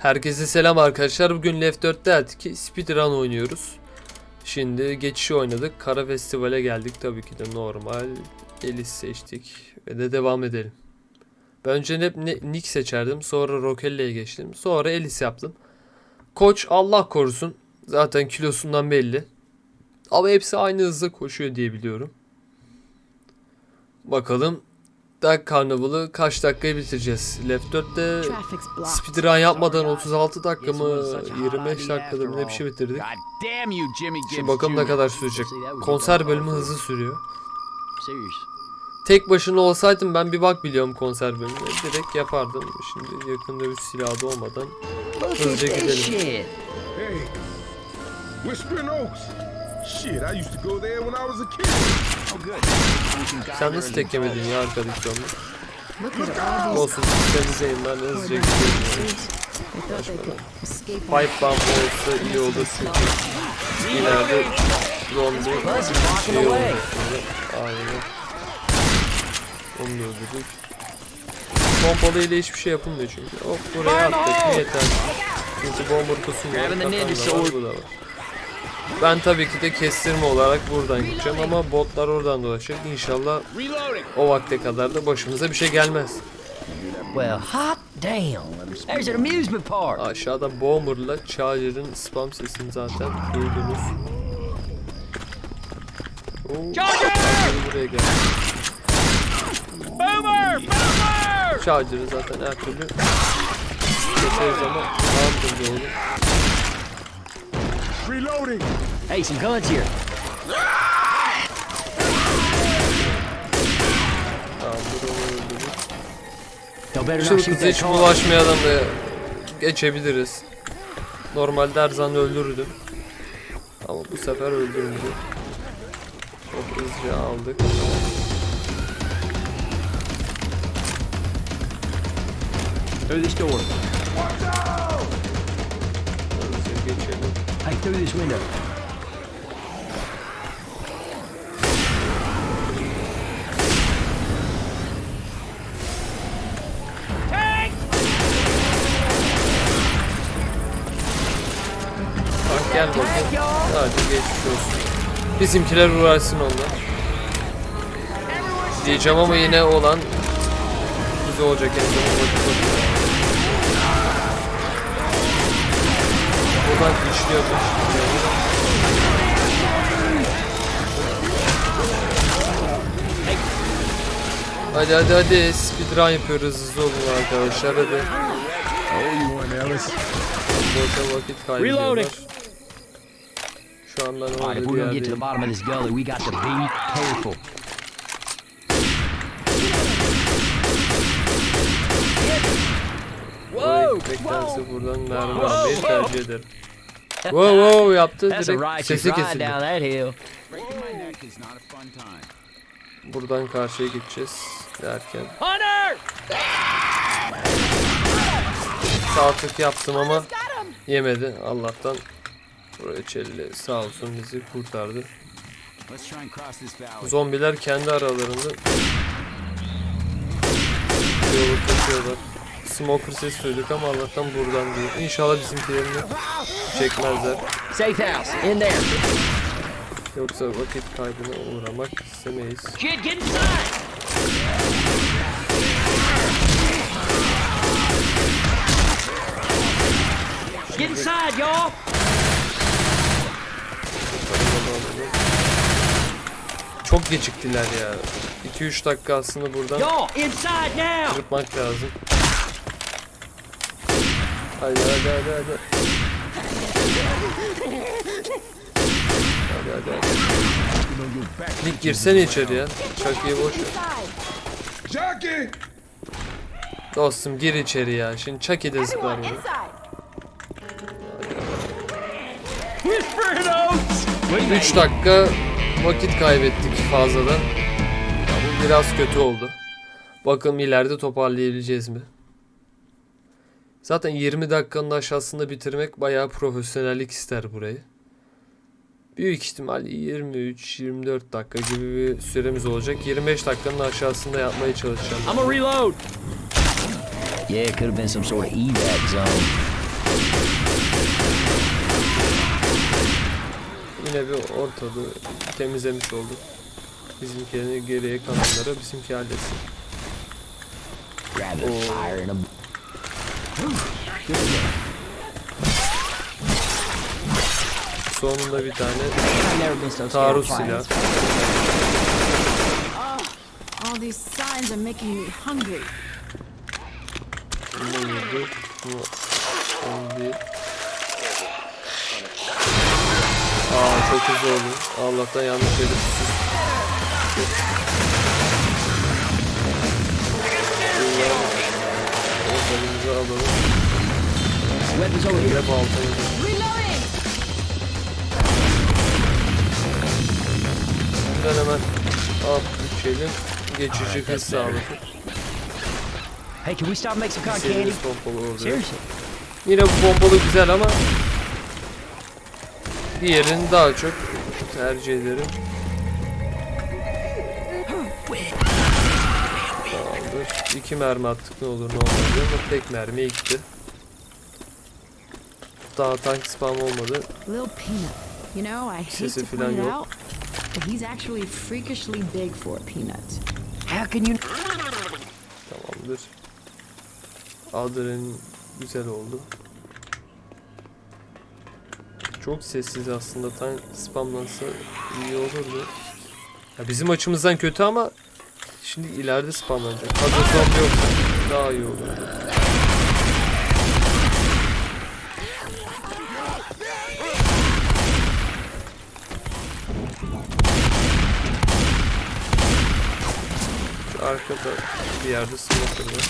Herkese selam arkadaşlar. Bugün Left 4'te artık speedrun oynuyoruz. Şimdi geçişi oynadık. Kara Festival'e geldik. Tabii ki de normal. Elis seçtik. Ve de devam edelim. Ben önce hep Nick seçerdim. Sonra Rokelle'ye geçtim. Sonra Elis yaptım. Koç Allah korusun. Zaten kilosundan belli. Ama hepsi aynı hızda koşuyor diye biliyorum. Bakalım Dark Carnival'ı kaç dakikaya bitireceğiz? Left 4'te Traffic's blocked. Speedrun yapmadan 36 dakika mı 25 dakikada mı ne bir şey bitirdik. Şimdi bakalım ne kadar sürecek. Konser bölümü hızlı sürüyor. Tek başına olsaydım ben bir bak biliyorum konser bölümünü. Direkt yapardım. Şimdi yakında bir silahı olmadan hızlıca gidelim. Hey, Whispering Oaks. Shit, I used to go there when I was a kid. Sen nasıl tek yemedin ya arkadaki onu? Olsun temizleyin ben hızlıca on Pipe bomb olsa iyi olur çünkü ileride zombi şey olur. Aynen. Onu da öldürdük. Pompalı ile hiçbir şey yapılmıyor çünkü. Hop buraya attık yeter. Çünkü bomber kusum var. Grabbing the ninja kafan da var, bu da var. Ben tabii ki de kestirme olarak buradan gideceğim ama botlar oradan dolaşacak. İnşallah o vakte kadar da başımıza bir şey gelmez. Well, hot damn. There's an amusement park. Aşağıda Bomber'la Charger'ın spam sesini zaten duydunuz. Oo, Charger! Buraya gel. Boomer! Boomer! Charger'ı zaten her türlü keseriz ama ne yaptın oğlum? Reloading. Hey, some guns here. Şu kızı hiç bulaşmayadan da geçebiliriz. Normalde her zaman öldürürdüm. Ama bu sefer öldürüldü. Çok hızlıca aldık. Through this door. Hadi geçmiş olsun. Bizimkiler uğraşsın onlar. Diyeceğim ama yine olan güzel olacak en sonunda. Buradan işliyormuş. Hadi hadi hadi speedrun yapıyoruz hızlı olun arkadaşlar hadi. Boşa vakit kaybediyorlar. Şu an ben All right, orada if bir yerdeyim. the bottom of this gully, we got to be careful. Oraya gitmektense buradan mermi almayı tercih ederim. Wow wow yaptı That's a direkt righteous sesi ride kesildi. down that hill. Buradan karşıya gideceğiz derken. Hunter! Sağ tık yaptım ama yemedi Allah'tan. Buraya çelli sağ olsun bizi kurtardı. Zombiler kendi aralarında yolu taşıyorlar. Smoker ses duyduk ama Allah'tan buradan değil. İnşallah bizimkilerini çekmezler. Safe house, in there. Yoksa vakit kaybına uğramak istemeyiz. Kid, get inside! Get inside, y'all! Çok geciktiler ya. 2-3 dakika aslında buradan Y'all, inside now! kırpmak lazım. Hadi hadi hadi hadi. Hadi hadi hadi. Nick girsene içeri ya. Chucky'yi boş ver. Jockey. Dostum gir içeri ya. Şimdi Chucky de zıplar bunu. 3 dakika vakit kaybettik fazladan. Ya bu biraz kötü oldu. Bakalım ileride toparlayabileceğiz mi? Zaten 20 dakikanın aşağısında bitirmek bayağı profesyonellik ister burayı. Büyük ihtimal 23-24 dakika gibi bir süremiz olacak. 25 dakikanın aşağısında yapmaya çalışacağım. I'm a reload. Yeah, it could have been some sort of evac zone. Yine bir ortada temizlemiş olduk. Bizimkilerini geriye kalanlara bizimki halletsin. Rabbit fire a Sonunda bir tane taarruz silah. fires. All these signs are making me hungry. Bunu vurdu. Bu değil. Aa çok hızlı oldu. Allah'tan yanlış yere alalım. Yine baltayı! Buradan hemen alt düşelim. Geçici hız sağladık. Hey, can we stop and make some cotton candy? Pompalı. Seriously. Yine bu pompalı güzel ama diğerini daha çok tercih ederim. Tamamdır. İki mermi attık ne olur ne olmaz diye ama tek mermi gitti. Daha tank spam olmadı. Sesi falan yok. but he's actually freakishly big for a peanut. How can you? Tamamdır. Adrenalin güzel oldu. Çok sessiz aslında tank spamlansa iyi olurdu. Ya bizim açımızdan kötü ama şimdi ileride spamlanacak. Hazır zombi yoksa daha iyi olurdu. Şu arkada bir yerde var.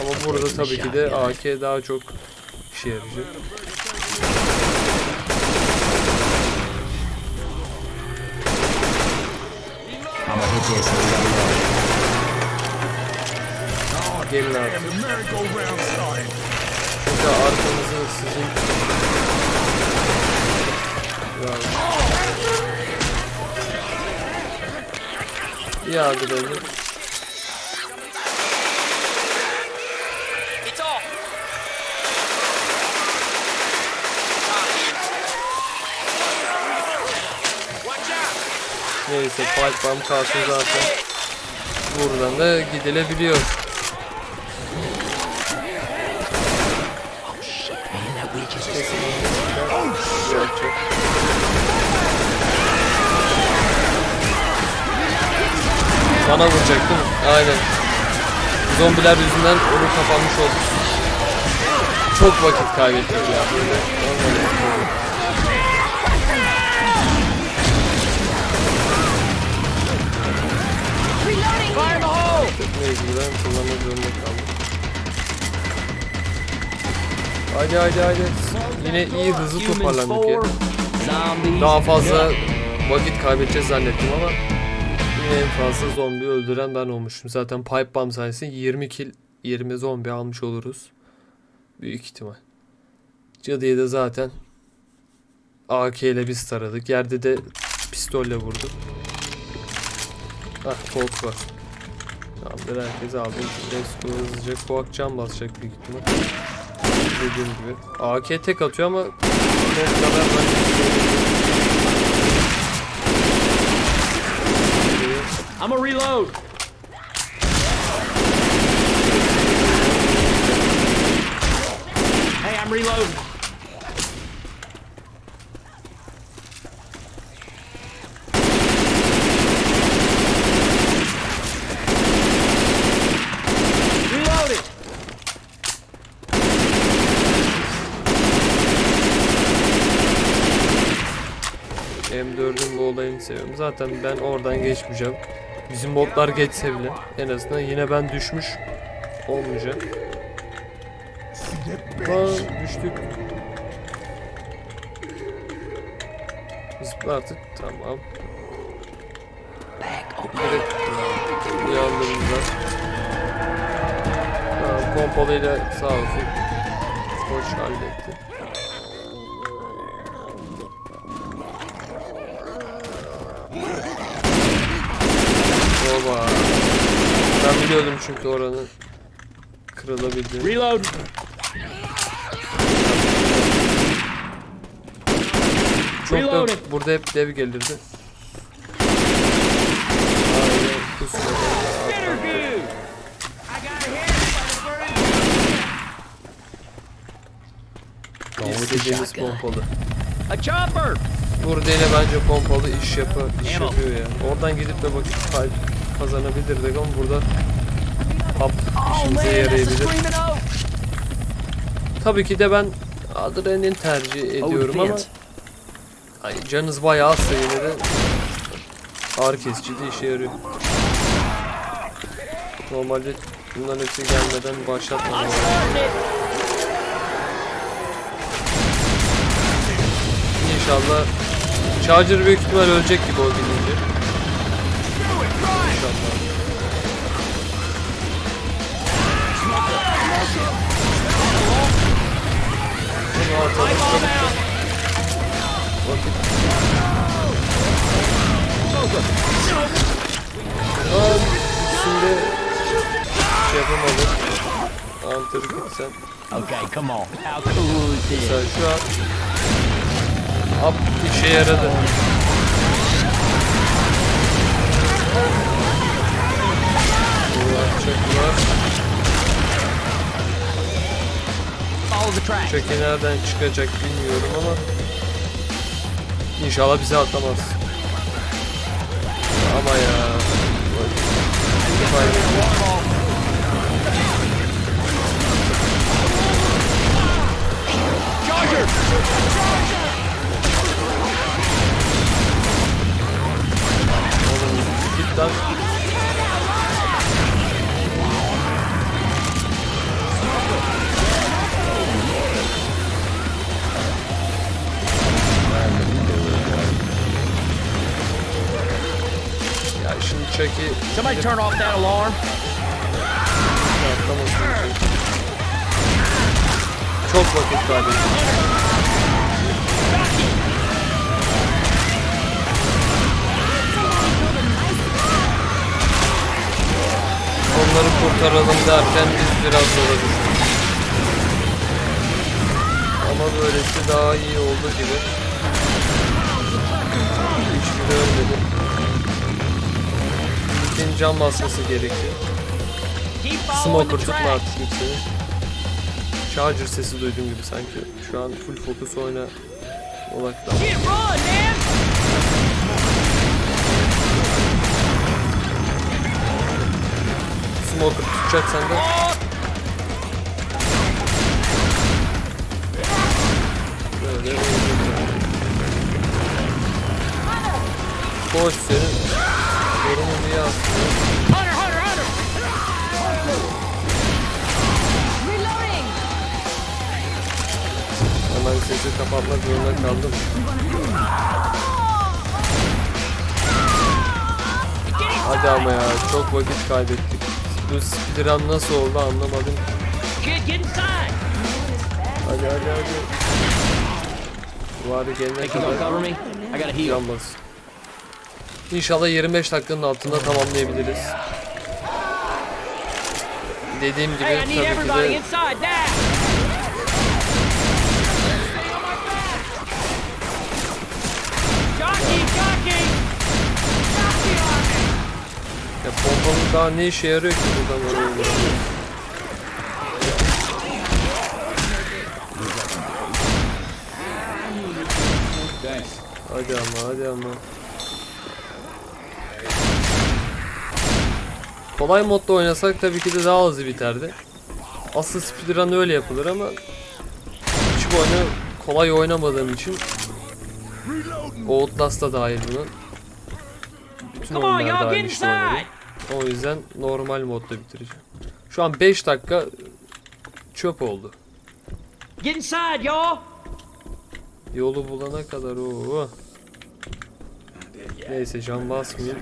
Ama burada tabii ki de AK daha çok işe yarayacak. Gelin artık. Çünkü arkamızı sizin Bravo. İyi adrenalin. It's Neyse pipe bomb kalsın zaten. Buradan da gidilebiliyor. Man, that witch is Gerçek. Bana vuracaktım. Aynen. Zombiler yüzünden onu kapanmış olduk. Çok vakit kaybettik ya. Böyle olmadı. Mecburen kullanmak zorunda kaldım. Hadi hadi hadi. Yine iyi hızlı toparlandık ya. Daha fazla vakit kaybedeceğiz zannettim ama yine en fazla zombi öldüren ben olmuşum. Zaten pipe bomb sayesinde 20 kill 20 zombi almış oluruz. Büyük ihtimal. Cadıya da zaten AK ile biz taradık. Yerde de pistolle vurduk. Ah Colt var. Tamamdır herkes aldı. Resko hızlıca Koak can basacak büyük ihtimal. Dediğim gibi. AK tek atıyor ama Colt kadar I'm gonna reload. Hey, I'm. Reloading. Zaten ben oradan geçmeyeceğim. Bizim botlar geçse bile en azından yine ben düşmüş olmayacak. Aa, düştük. Zıpla artık. Tamam. Direkt uyandığımızda. Tamam, pompalıyla sağ olsun. Hoş halletti. Ben biliyordum çünkü oranın kırılabildiğini. Reload. Çok da burada hep dev gelirdi. İstediğimiz pompalı. Burada yine bence pompalı iş yapı iş yapıyor ya. Oradan gidip de bakıp kazanabilirdik ama burada hap işimize yarayabilir. Tabii ki de ben adrenalin tercih ediyorum ama ay, canınız bayağı azsa yine de ağrı kesici de işe yarıyor. Normalde bunların hepsi gelmeden başlatmam! İnşallah Charger büyük ihtimal ölecek gibi o gidince. Şimdi şey gitsen. Okay, come on. How cool is this? Mesela şu an Up işe yaradı. Çakılar. Follow the track. Çeki nereden çıkacak bilmiyorum ama İnşallah bize atlamaz. Ama ya. Oğlum git lan. Chucky Somebody turn off that alarm. atlamasın Chucky. Çok vakit kaybettik. Onları kurtaralım derken biz biraz zora düştük. Ama böylesi daha iyi oldu gibi. Hiçbiri ölmedi. Ülkenin can basması gerekiyor. Smoker tutma artık kimsenin. Charger sesi duyduğum gibi sanki. Şu an full fokus oyna odaklan. Smoker tutacak sende. Oh, Böyle Koş senin. Aslında. Hunter, Hunter, Hunter! Reloading! Hemen sesi kapatmak zorunda kaldım. Hadi ama ya çok vakit kaybettik. Bu speedrun nasıl oldu anlamadım. Hadi hadi hadi. Bari gelene kadar can bas. İnşallah 25 dakikanın altında tamamlayabiliriz. Dediğim gibi tabii ki everybody de ya pompanın daha ne işe yarıyor ki buradan oraya. Hadi ama hadi ama. Kolay modda oynasak tabii ki de daha hızlı biterdi. Asıl speedrun öyle yapılır ama hiç bu oyunu kolay oynamadığım için Outlast da dahil buna. Bütün oyunlar dahil işte oynadım. O yüzden normal modda bitireceğim. Şu an 5 dakika çöp oldu. Get inside, y'all! Yolu bulana kadar o. Neyse can basmayayım.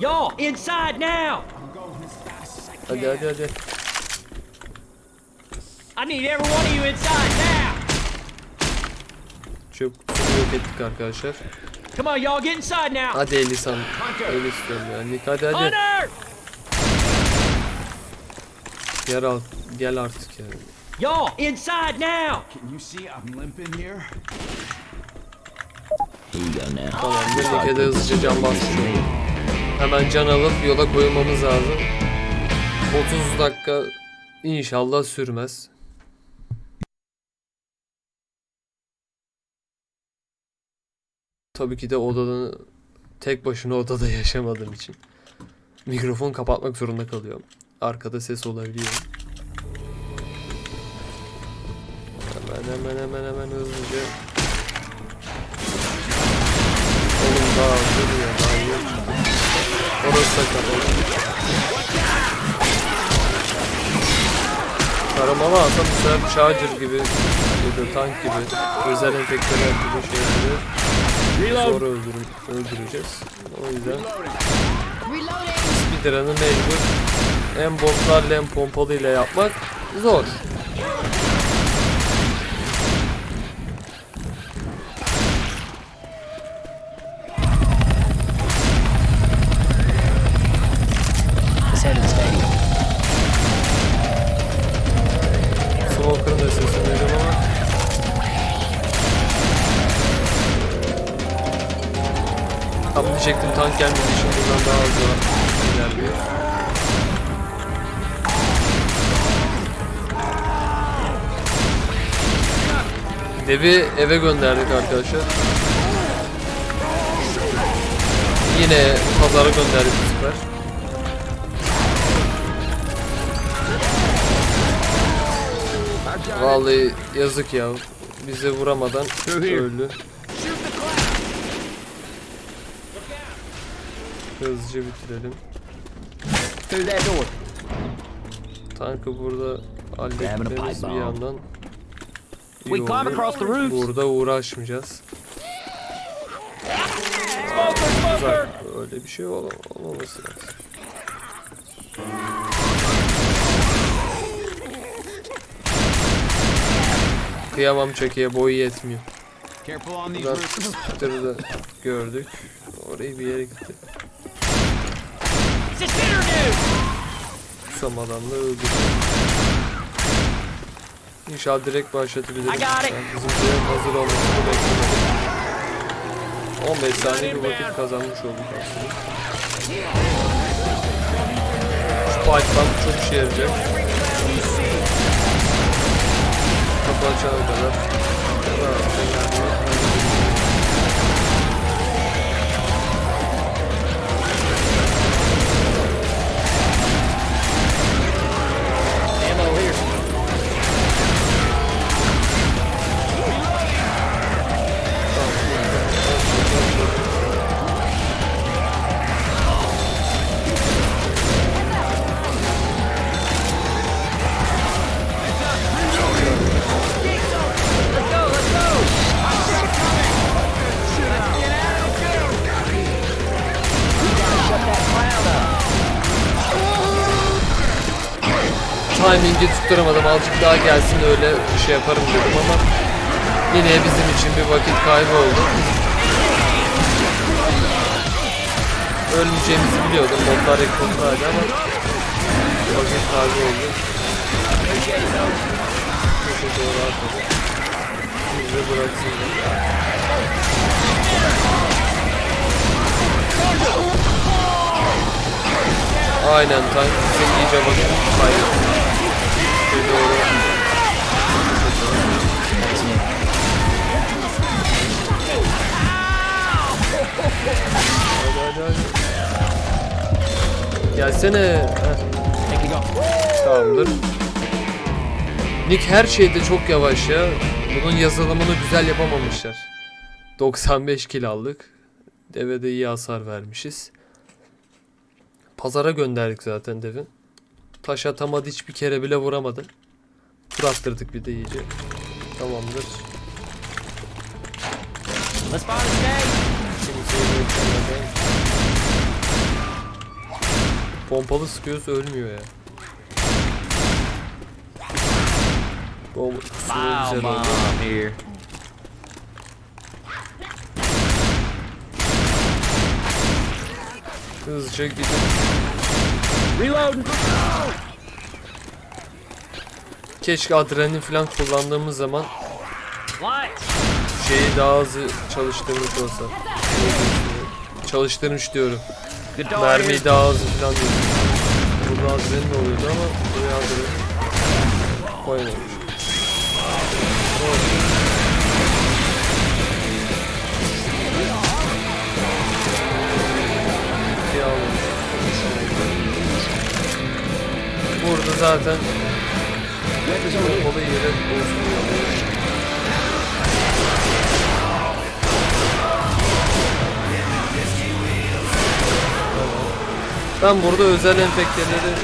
Y'all, inside now! Hadi hadi hadi. I need every one of you inside now! Çöp yok ettik arkadaşlar. Come on, y'all, get inside now! Hadi Elisan. Öyle istiyorum ya. Nick hadi hadi. Hunter! Gel al. Gel artık yani. Y'all, inside now! Can you see I'm limping here? Now. Tamamdır. Nike'de hızlıca can olduk. Hemen can alıp yola koyulmamız lazım. 30 dakika inşallah sürmez. Tabii ki de odada tek başına odada yaşamadığım için mikrofon kapatmak zorunda kalıyorum. Arkada ses olabiliyor. Hemen hemen hemen hemen hızlıca. Daha duruyor daha yok. Orası da kapalı. Taramalı bu sefer Charger gibi ya da tank gibi özel enfektörler gibi şeyleri sonra öldürün, öldüreceğiz. O yüzden Speedrun'ı mecbur hem botlarla hem pompalıyla yapmak zor. Tank gelmediği için buradan daha hızlı ilerliyor. Dev'i eve gönderdik arkadaşlar. Yine pazara gönderdik bu sefer. Vallahi yazık ya. Bize vuramadan öldü. Hızlıca bitirelim. Tankı burada halletmemiz bir yandan iyi roofs. Burada uğraşmayacağız. Uzak. Öyle bir şey ol olmaması lazım. Kıyamam çekiye boyu yetmiyor. Buradan roofs. Twitter'ı da gördük. Orayı bir yere gitti. Susamadan da öldü. İnşallah direkt it. Yani Bizimkilerin hazır olmasını beklemedim. 15 saniye bir vakit kazanmış olduk aslında. Şu pipe'dan çok işe yarayacak. Kapı açana kadar. Timing'i tutturamadım. Azıcık daha gelsin öyle şey yaparım dedim ama yine bizim için bir vakit kaybı oldu. Ölmeyeceğimizi biliyordum. Botlar yakındaydı ama vakit kaybı oldu. Köşe doğru atladı. Bizi bıraksın. Aynen tank iyice bakın. Hayır. Hadi hadi hadi. Gelsene. Heh. Tamamdır. Nick her şeyde çok yavaş ya. Bunun yazılımını güzel yapamamışlar. 95 kill aldık. Deve de iyi hasar vermişiz. Pazara gönderdik zaten devi. Taş atamadı hiçbir kere bile vuramadı. Tur attırdık bir de iyice. Tamamdır. Pompalı sıkıyoruz ölmüyor ya. Bom Wow, güzel oldu. Hızlıca gidip Reloading. keşke adrenalin falan kullandığımız zaman şeyi daha hızlı çalıştırmış olsa. Çalıştırmış diyorum. Mermiyi daha hızlı falan diyorum. Burada adrenalin oluyordu ama buraya adrenalin koymamış. Bir almamış. Burada zaten Pompalı yere. Ben burada özel enfekteleri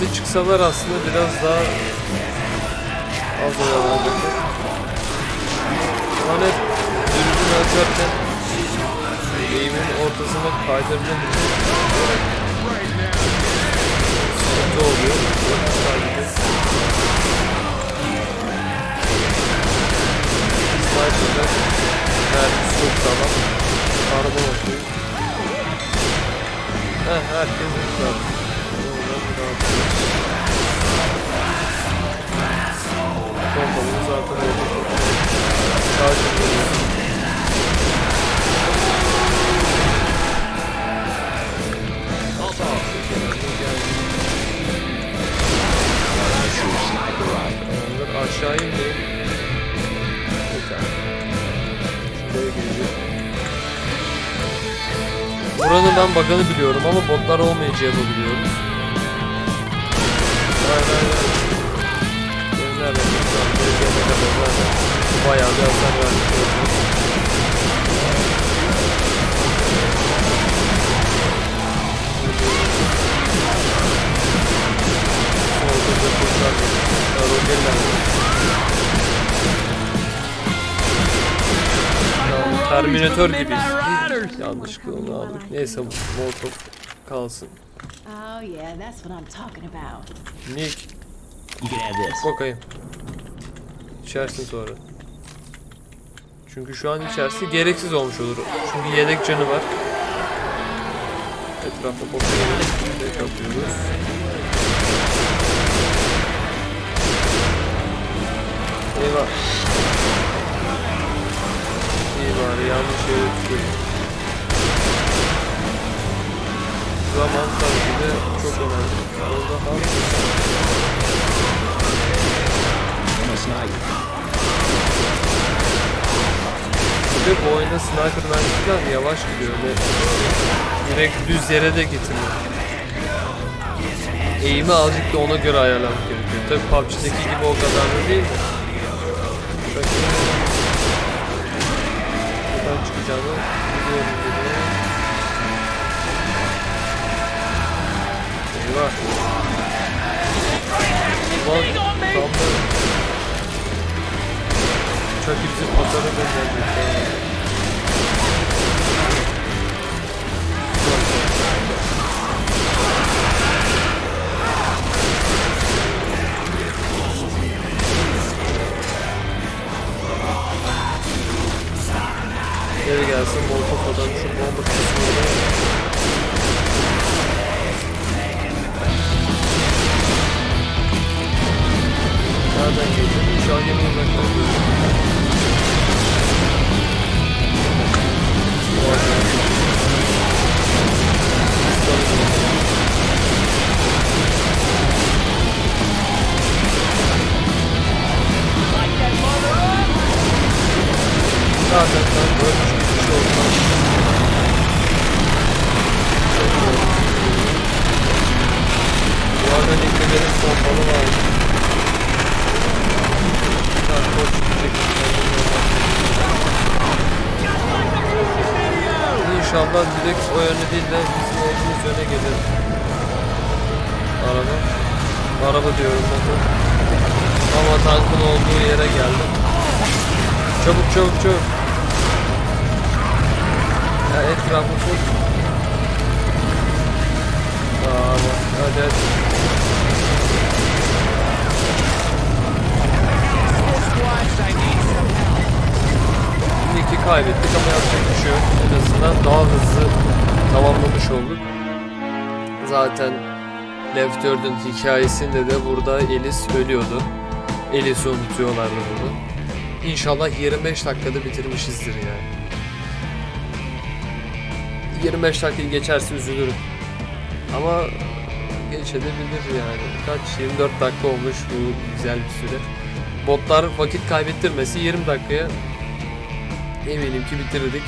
Üste çıksalar aslında biraz daha az oyalanacaklar. Şu an hep dürbün açarken eğimin ortasına kaydırdığım için sıkıntı oluyor. Sadece Sniper'da mermisi çok sağlam. Araba bakıyor. Heh, herkes zaten. Pompalımız zaten orada. Böyle. Tamamdır, aşağı. Yeter. Şuraya gireceğim. Buranın ben bug'ını biliyorum ama botlar olmayacağını biliyoruz. Kadar zaten bayağı bir hasar. Solda kurtar. Terminator gibiyiz. Yanlışlıkla onu aldık. Neyse Molotov kalsın. Oh, yeah, that's what I'm talking about. Nick bakayım. İçersin sonra. Çünkü şu an içerisi gereksiz olmuş olur. Çünkü yedek canı var. Etrafta bakıyoruz. Yapıyoruz. Eyvah. İyi bari yanlış yere tutuyorum. Zaman tabii ki de çok önemli. Orada hal I'm a sniper. Bir de bu oyunda sniper mermisinden yavaş gidiyor ve direkt düz yere de getirmiyor. Eğimi azıcık da ona göre ayarlamak gerekiyor. Tabi PUBG'deki gibi o kadar da değil de. Bakın. Buradan çıkacağını biliyorum Uçak bizi pazara yöne değil de bizim olduğumuz yöne gelir. Araba. Araba diyorum motor. Ama tankın olduğu yere geldim. Çabuk çabuk çabuk. Ya etrafı full. Hadi hadi. This squad, I need some help. Nick'i kaybettik ama yapacak bir şey yok. En azından daha hızlı tamamlamış olduk. Zaten Left 4'ün hikayesinde de burada Elis ölüyordu. Elis'i unutuyorlardı bunu. İnşallah 25 dakikada bitirmişizdir yani. 25 dakikayı geçerse üzülürüm. Ama geçebilir yani. Kaç? 24 dakika olmuş bu güzel bir süre. Botlar vakit kaybettirmesi 20 dakikaya eminim ki bitirdik.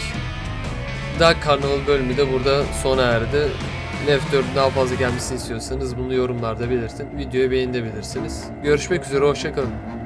Dark Carnival bölümü de burada sona erdi. Left 4'ün daha fazla gelmesini istiyorsanız bunu yorumlarda belirtin. Videoyu beğenebilirsiniz. Görüşmek üzere, hoşçakalın.